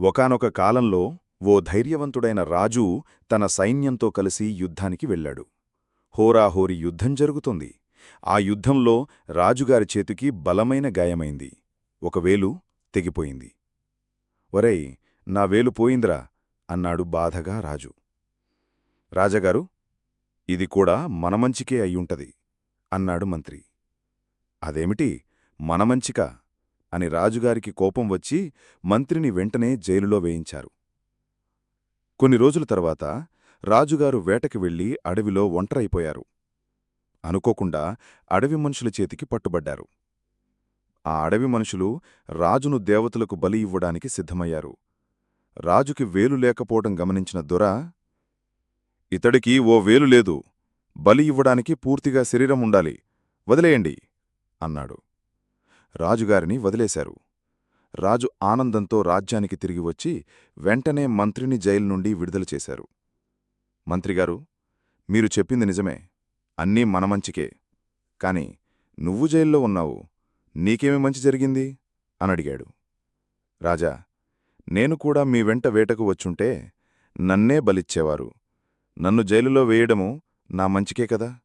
ఒకానొక కాలంలో ఓ ధైర్యవంతుడైన రాజు తన సైన్యంతో కలిసి యుద్ధానికి వెళ్ళాడు. హోరాహోరి యుద్ధం జరుగుతుంది. ఆ యుద్ధంలో రాజుగారి చేతికి బలమైన గాయమైంది. ఒక వేలు తెగిపోయింది. ఒరేయ్ నా వేలు పోయిందిరా అన్నాడు బాధగా రాజు. రాజగారు ఇది కూడా మనమంచికే అయ్యుంటది అన్నాడు మంత్రి. అదేమిటి? మనమంచికా అని రాజుగారికి కోపం వచ్చి మంత్రిని వెంటనే జైలులో వేయించారు. కొన్ని రోజుల తర్వాత రాజుగారు వేటకి వెళ్ళి అడవిలో ఒంటరైపోయారు. అనుకోకుండా అడవి మనుషుల చేతికి పట్టుబడ్డారు. ఆ అడవి మనుషులు రాజును దేవతలకు బలి ఇవ్వడానికి సిద్ధమయ్యారు. రాజుకి వేలు లేకపోవడం గమనించిన దొర ఇతడికి ఓ వేలు లేదు. బలి ఇవ్వడానికి పూర్తిగా శరీరం ఉండాలి. వదిలేయండి అన్నాడు. రాజుగారిని వదిలేశారు. రాజు ఆనందంతో రాజ్యానికి తిరిగి వచ్చి వెంటనే మంత్రిని జైలు నుండి విడుదల చేశారు. మంత్రిగారు మీరు చెప్పింది నిజమే. అన్నీ మన మంచికే. కాని నువ్వు జైల్లో ఉన్నావు. నీకేమి మంచి జరిగింది? అనడిగాడు రాజా నేను కూడా మీ వెంట వేటకు వచ్చుంటే నన్నే బలిచ్చేవారు. నన్ను జైలులో వేయడము నా మంచికే కదా?